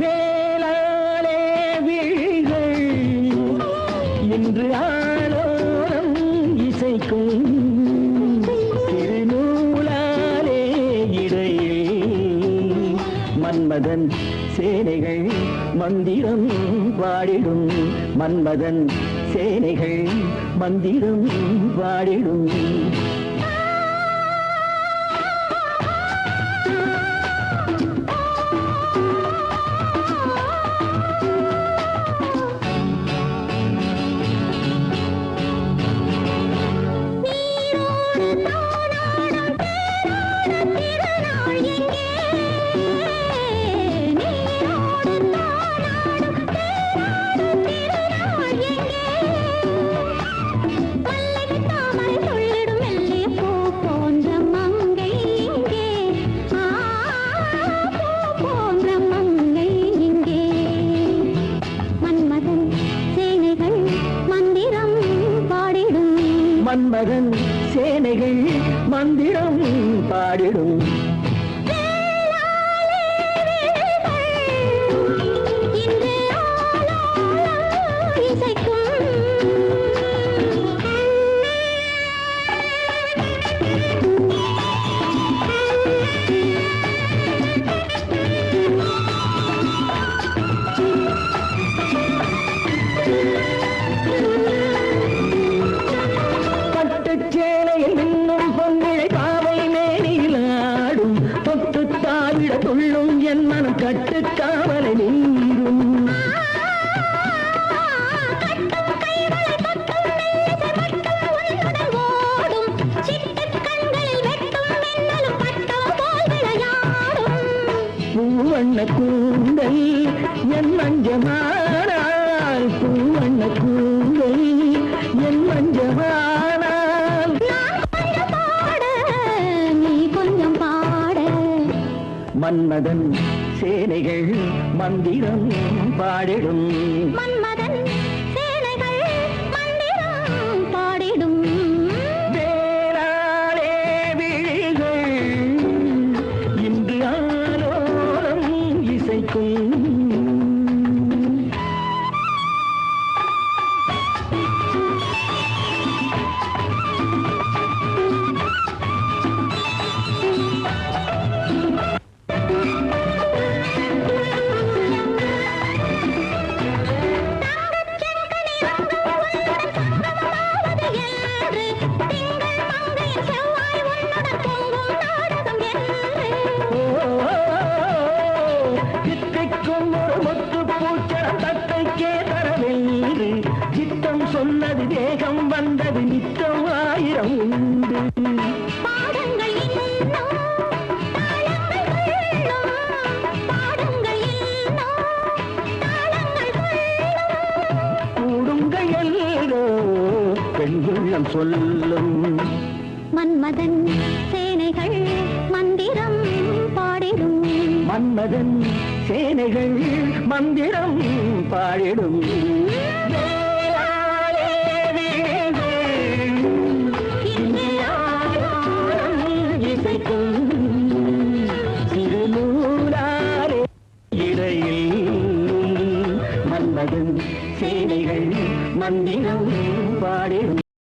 வேளாளே விழிகள். இன்று ஆளோரம் இசைக்கும் திருநூலாலே இடையில் மன்மதன் சேனைகள் மந்திரம் பாடிடும். மன்மதன் சேனைகள் மந்திரம் பாடிடும். மன்மதன் சேனைகள் மந்திரம் பாடிடும். மனம் கட்டுக்காவலை நீரும் பூவண்ண கூந்தல் என் மஞ்சமானால் பூவண்ண கூந்தல் என் மஞ்சமானால். நீ கொஞ்சம் பாட. மன்மதன் சேனைகள் மந்திரம் பாடிடும். பெண்குள்ளம் சொல்லும். மன்மதன் சேனைகள் மந்திரம் பாடிடும். மன்மதன் சேனைகள் மந்திரம் பாடிடும். மன்மதன் சேனைகள் மந்திரம் பாடிடும்